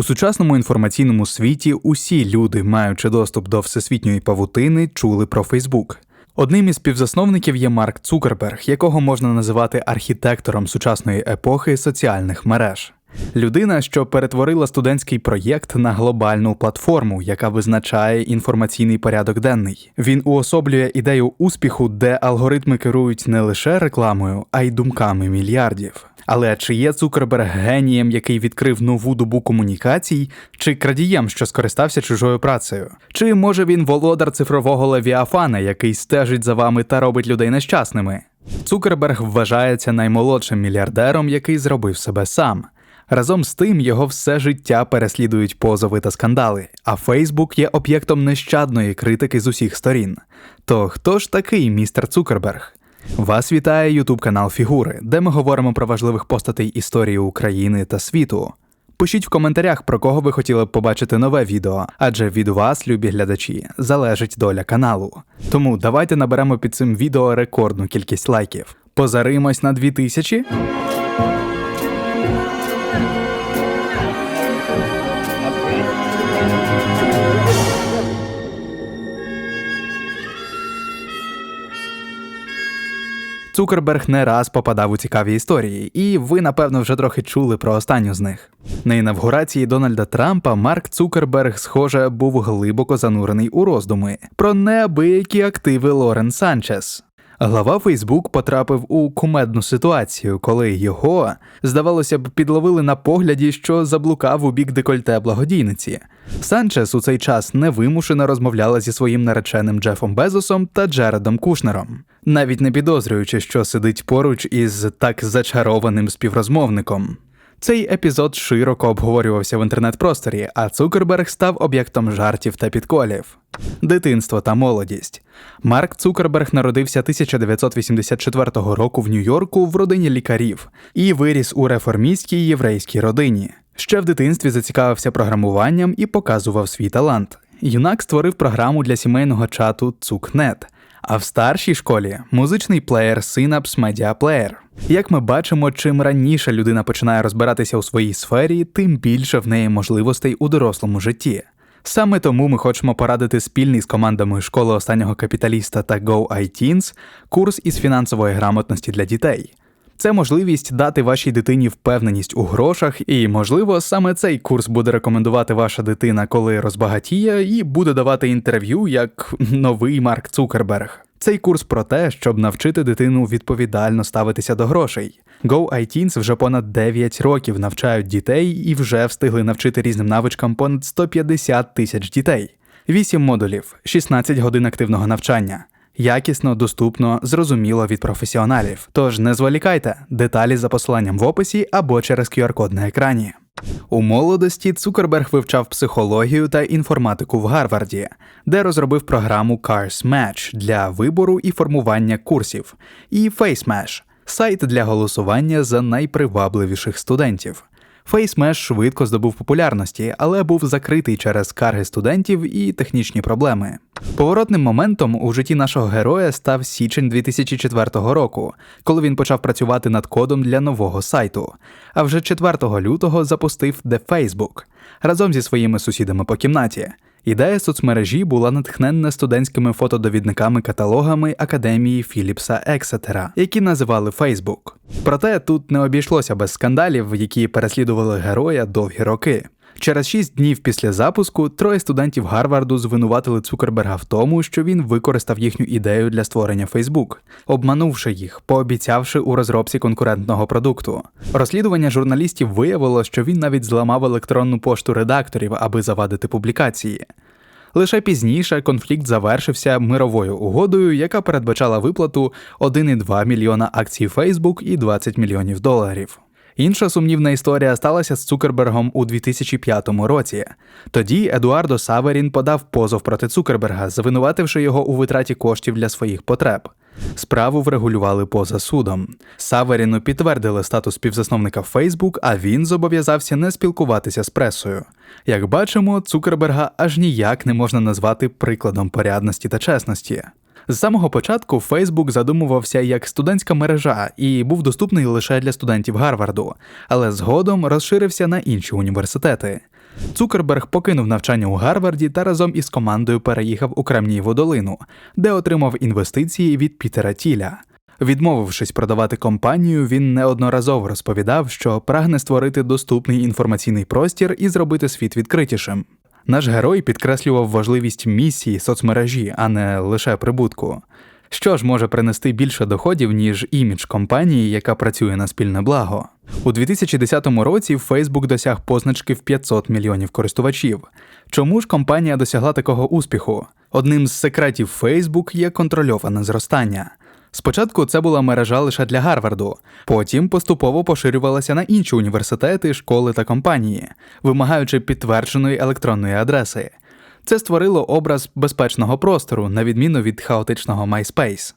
У сучасному інформаційному світі усі люди, маючи доступ до всесвітньої павутини, чули про Фейсбук. Одним із співзасновників є Марк Цукерберг, якого можна називати архітектором сучасної епохи соціальних мереж. Людина, що перетворила студентський проєкт на глобальну платформу, яка визначає інформаційний порядок денний. Він уособлює ідею успіху, де алгоритми керують не лише рекламою, а й думками мільярдів. Але чи є Цукерберг генієм, який відкрив нову добу комунікацій, чи крадієм, що скористався чужою працею? Чи може він володар цифрового левіафана, який стежить за вами та робить людей нещасними? Цукерберг вважається наймолодшим мільярдером, який зробив себе сам. Разом з тим його все життя переслідують позови та скандали, а Фейсбук є об'єктом нещадної критики з усіх сторін. То хто ж такий містер Цукерберг? Вас вітає Ютуб канал Фігури, де ми говоримо про важливих постатей історії України та світу. Пишіть в коментарях, про кого ви хотіли б побачити нове відео, адже від вас, любі глядачі, залежить доля каналу. Тому давайте наберемо під цим відео рекордну кількість лайків. Позаримось на 2000? Цукерберг не раз попадав у цікаві історії, і ви, напевно, вже трохи чули про останню з них. На інавгурації Дональда Трампа Марк Цукерберг, схоже, був глибоко занурений у роздуми про неабиякі активи Лорен Санчес. Глава Фейсбук потрапив у кумедну ситуацію, коли його, здавалося б, підловили на погляді, що заблукав у бік декольте благодійниці. Санчес у цей час невимушено розмовляла зі своїм нареченим Джефом Безосом та Джередом Кушнером, навіть не підозрюючи, що сидить поруч із так зачарованим співрозмовником. Цей епізод широко обговорювався в інтернет-просторі, а Цукерберг став об'єктом жартів та підколів. Дитинство та молодість. Марк Цукерберг народився 1984 року в Нью-Йорку в родині лікарів і виріс у реформістській єврейській родині. Ще в дитинстві зацікавився програмуванням і показував свій талант. Юнак створив програму для сімейного чату Цукнет, а в старшій школі музичний плеєр Synapse Media Player. Як ми бачимо, чим раніше людина починає розбиратися у своїй сфері, тим більше в неї можливостей у дорослому житті. Саме тому ми хочемо порадити спільний з командами школи останнього капіталіста та Go iTeens курс із фінансової грамотності для дітей. Це можливість дати вашій дитині впевненість у грошах, і, можливо, саме цей курс буде рекомендувати ваша дитина, коли розбагатіє, і буде давати інтерв'ю як новий Марк Цукерберг. Цей курс про те, щоб навчити дитину відповідально ставитися до грошей. Go iTeens вже понад 9 років навчають дітей і вже встигли навчити різним навичкам понад 150 тисяч дітей. 8 модулів, 16 годин активного навчання. Якісно, доступно, зрозуміло від професіоналів. Тож не зволікайте деталі за посиланням в описі або через QR-код на екрані. У молодості Цукерберг вивчав психологію та інформатику в Гарварді, де розробив програму Cars Match для вибору і формування курсів, і FaceMash – сайт для голосування за найпривабливіших студентів. FaceMesh швидко здобув популярності, але був закритий через скарги студентів і технічні проблеми. Поворотним моментом у житті нашого героя став січень 2004 року, коли він почав працювати над кодом для нового сайту. А вже 4 лютого запустив The Facebook разом зі своїми сусідами по кімнаті. Ідея соцмережі була натхненна студентськими фотодовідниками-каталогами академії Філіпса Ексетера, які називали Фейсбук. Проте тут не обійшлося без скандалів, які переслідували героя довгі роки. Через шість днів після запуску троє студентів Гарварду звинуватили Цукерберга в тому, що він використав їхню ідею для створення Фейсбук, обманувши їх, пообіцявши у розробці конкурентного продукту. Розслідування журналістів виявило, що він навіть зламав електронну пошту редакторів, аби завадити публікації. Лише пізніше конфлікт завершився мировою угодою, яка передбачала виплату 1,2 мільйона акцій Facebook і 20 мільйонів доларів. Інша сумнівна історія сталася з Цукербергом у 2005 році. Тоді Едуардо Саверін подав позов проти Цукерберга, звинувативши його у витраті коштів для своїх потреб. Справу врегулювали поза судом. Саверіну підтвердили статус співзасновника Facebook, а він зобов'язався не спілкуватися з пресою. Як бачимо, Цукерберга аж ніяк не можна назвати прикладом порядності та чесності. З самого початку Фейсбук задумувався як студентська мережа і був доступний лише для студентів Гарварду, але згодом розширився на інші університети. Цукерберг покинув навчання у Гарварді та разом із командою переїхав у Кремнієву долину, де отримав інвестиції від Пітера Тіля. Відмовившись продавати компанію, він неодноразово розповідав, що прагне створити доступний інформаційний простір і зробити світ відкритішим. Наш герой підкреслював важливість місії соцмережі, а не лише прибутку. Що ж може принести більше доходів, ніж імідж компанії, яка працює на спільне благо? У 2010 році Facebook досяг позначки в 500 мільйонів користувачів. Чому ж компанія досягла такого успіху? Одним з секретів Facebook є контрольоване зростання. Спочатку це була мережа лише для Гарварду, потім поступово поширювалася на інші університети, школи та компанії, вимагаючи підтвердженої електронної адреси. Це створило образ безпечного простору, на відміну від хаотичного MySpace.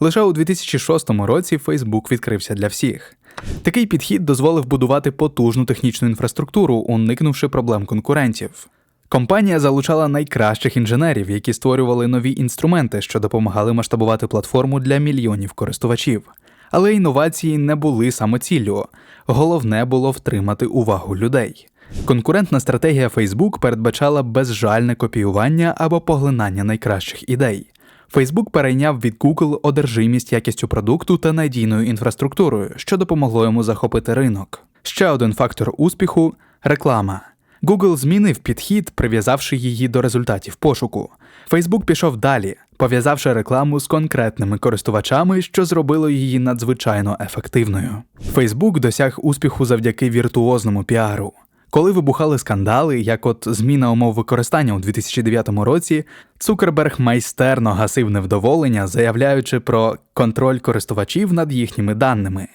Лише у 2006 році Facebook відкрився для всіх. Такий підхід дозволив будувати потужну технічну інфраструктуру, уникнувши проблем конкурентів. Компанія залучала найкращих інженерів, які створювали нові інструменти, що допомагали масштабувати платформу для мільйонів користувачів. Але інновації не були самоціллю. Головне було втримати увагу людей. Конкурентна стратегія Facebook передбачала безжальне копіювання або поглинання найкращих ідей. Facebook перейняв від Google одержимість якістю продукту та надійною інфраструктурою, що допомогло йому захопити ринок. Ще один фактор успіху реклама. Google змінив підхід, прив'язавши її до результатів пошуку. Facebook пішов далі, пов'язавши рекламу з конкретними користувачами, що зробило її надзвичайно ефективною. Facebook досяг успіху завдяки віртуозному піару. Коли вибухали скандали, як от зміна умов використання у 2009 році, Цукерберг майстерно гасив невдоволення, заявляючи про контроль користувачів над їхніми даними.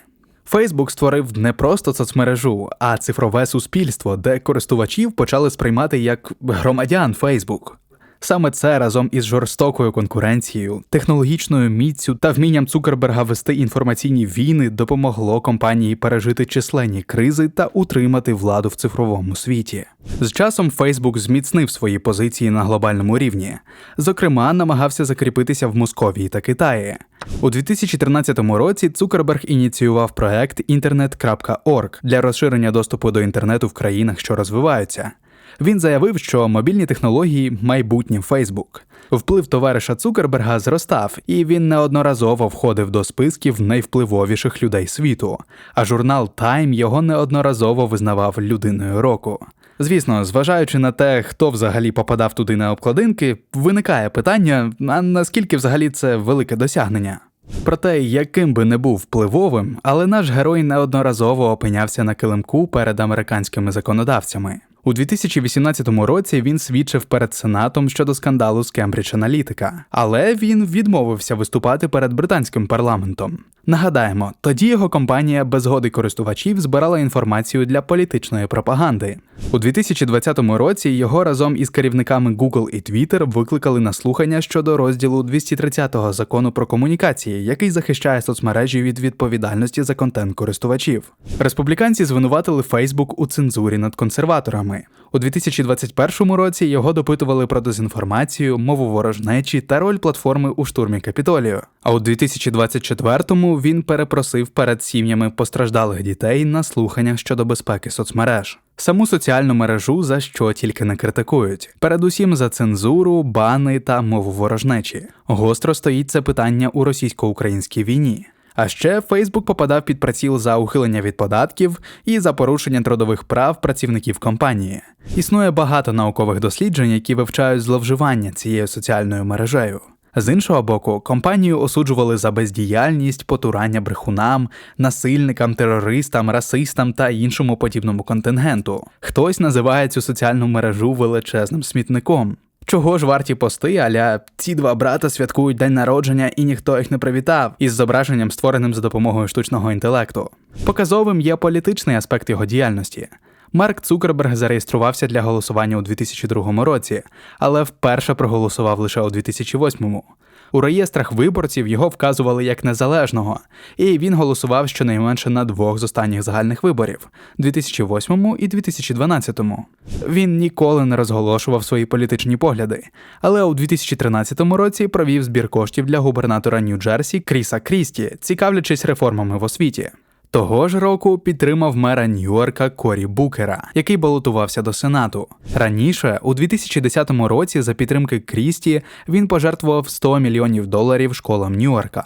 Фейсбук створив не просто соцмережу, а цифрове суспільство, де користувачів почали сприймати як громадян Фейсбук. Саме це разом із жорстокою конкуренцією, технологічною міцю та вмінням Цукерберга вести інформаційні війни допомогло компанії пережити численні кризи та утримати владу в цифровому світі. З часом Фейсбук зміцнив свої позиції на глобальному рівні, зокрема, намагався закріпитися в Московії та Китаї. У 2013 році Цукерберг ініціював проект Internet.org для розширення доступу до інтернету в країнах, що розвиваються. Він заявив, що мобільні технології майбутнє Фейсбук. Вплив товариша Цукерберга зростав, і він неодноразово входив до списків найвпливовіших людей світу. А журнал Time його неодноразово визнавав людиною року. Звісно, зважаючи на те, хто взагалі попадав туди на обкладинки, виникає питання: а наскільки взагалі це велике досягнення? Проте, яким би не був впливовим, але наш герой неодноразово опинявся на килимку перед американськими законодавцями. У 2018 році він свідчив перед сенатом щодо скандалу з Кембридж Аналітика, але він відмовився виступати перед британським парламентом. Нагадаємо, тоді його компанія без згоди користувачів збирала інформацію для політичної пропаганди. У 2020 році його разом із керівниками Google і Twitter викликали на слухання щодо розділу 230-го закону про комунікації, який захищає соцмережі від відповідальності за контент користувачів. Республіканці звинуватили Facebook у цензурі над консерваторами. У 2021 році його допитували про дезінформацію, мову ворожнечі та роль платформи у штурмі Капітолію. А у 2024-му він перепросив перед сім'ями постраждалих дітей на слуханнях щодо безпеки соцмереж. Саму соціальну мережу за що тільки не критикують, передусім за цензуру, бани та мову ворожнечі. Гостро стоїть це питання у російсько-українській війні. А ще Фейсбук попадав під приціл за ухилення від податків і за порушення трудових прав працівників компанії. Існує багато наукових досліджень, які вивчають зловживання цією соціальною мережею. З іншого боку, компанію осуджували за бездіяльність, потурання брехунам, насильникам, терористам, расистам та іншому подібному контингенту. Хтось називає цю соціальну мережу величезним смітником. Чого ж варті пости, аля ці два брата святкують день народження і ніхто їх не привітав із зображенням, створеним за допомогою штучного інтелекту. Показовим є політичний аспект його діяльності. Марк Цукерберг зареєструвався для голосування у 2002 році, але вперше проголосував лише у 2008. У реєстрах виборців його вказували як незалежного, і він голосував щонайменше на двох з останніх загальних виборів 2008 і 2012. Він ніколи не розголошував свої політичні погляди, але у 2013 році провів збір коштів для губернатора Нью-Джерсі Кріса Крісті, цікавлячись реформами в освіті. Того ж року підтримав мера Нью-Йорка Корі Букера, який балотувався до Сенату. Раніше, у 2010 році, за підтримки Крісті, він пожертвував 100 мільйонів доларів школам Нью-Йорка.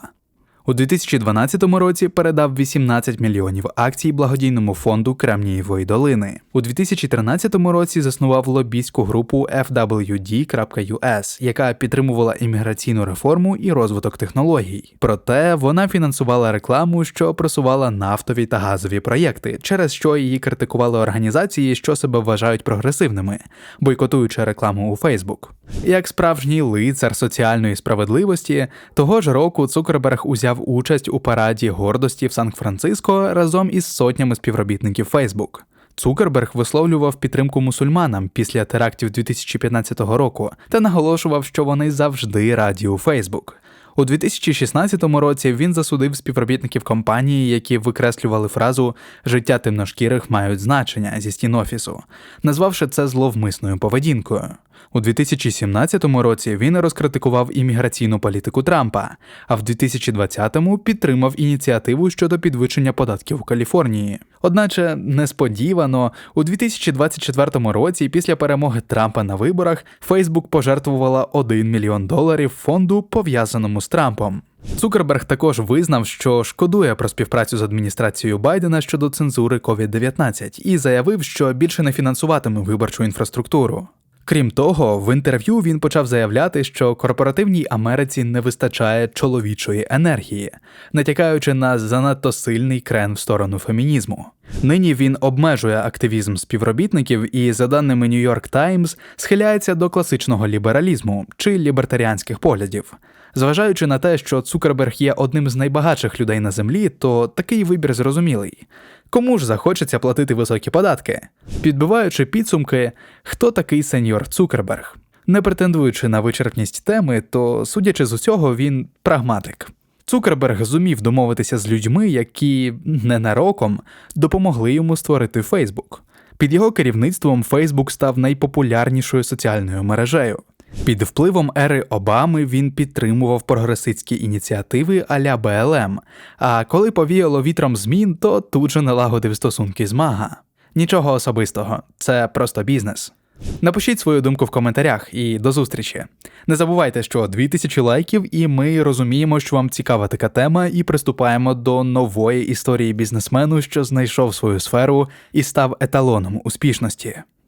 У 2012 році передав 18 мільйонів акцій благодійному фонду Кремнієвої долини. У 2013 році заснував лобійську групу FWD.US, яка підтримувала імміграційну реформу і розвиток технологій. Проте вона фінансувала рекламу, що просувала нафтові та газові проєкти, через що її критикували організації, що себе вважають прогресивними, бойкотуючи рекламу у Фейсбук. Як справжній лицар соціальної справедливості, того ж року Цукерберг узяв участь у параді гордості в Сан-Франциско разом із сотнями співробітників Фейсбук. Цукерберг висловлював підтримку мусульманам після терактів 2015 року та наголошував, що вони завжди раді у Фейсбук. У 2016 році він засудив співробітників компанії, які викреслювали фразу Життя темношкірих мають значення зі стін офісу, назвавши це зловмисною поведінкою. У 2017 році він розкритикував імміграційну політику Трампа, а в 2020-му підтримав ініціативу щодо підвищення податків у Каліфорнії. Одначе несподівано у 2024 році, після перемоги Трампа на виборах, Фейсбук пожертвувала 1 мільйон доларів фонду, пов'язаному з Трампом. Цукерберг також визнав, що шкодує про співпрацю з адміністрацією Байдена щодо цензури COVID-19 і заявив, що більше не фінансуватиме виборчу інфраструктуру. Крім того, в інтерв'ю він почав заявляти, що корпоративній Америці не вистачає чоловічої енергії, натякаючи на занадто сильний крен в сторону фемінізму. Нині він обмежує активізм співробітників і, за даними New York Times, схиляється до класичного лібералізму чи лібертаріанських поглядів. Зважаючи на те, що Цукерберг є одним з найбагатших людей на землі, то такий вибір зрозумілий. Кому ж захочеться платити високі податки? Підбиваючи підсумки, хто такий сеньор Цукерберг? Не претендуючи на вичерпність теми, то, судячи з усього, він прагматик. Цукерберг зумів домовитися з людьми, які ненароком допомогли йому створити Фейсбук. Під його керівництвом Фейсбук став найпопулярнішою соціальною мережею. Під впливом ери Обами він підтримував прогресистські ініціативи а-ля БЛМ, а коли повіяло вітром змін, то тут же налагодив стосунки з Мага. Нічого особистого, це просто бізнес. Напишіть свою думку в коментарях і до зустрічі. Не забувайте, що 2000 лайків, і ми розуміємо, що вам цікава така тема, і приступаємо до нової історії бізнесмену, що знайшов свою сферу і став еталоном успішності.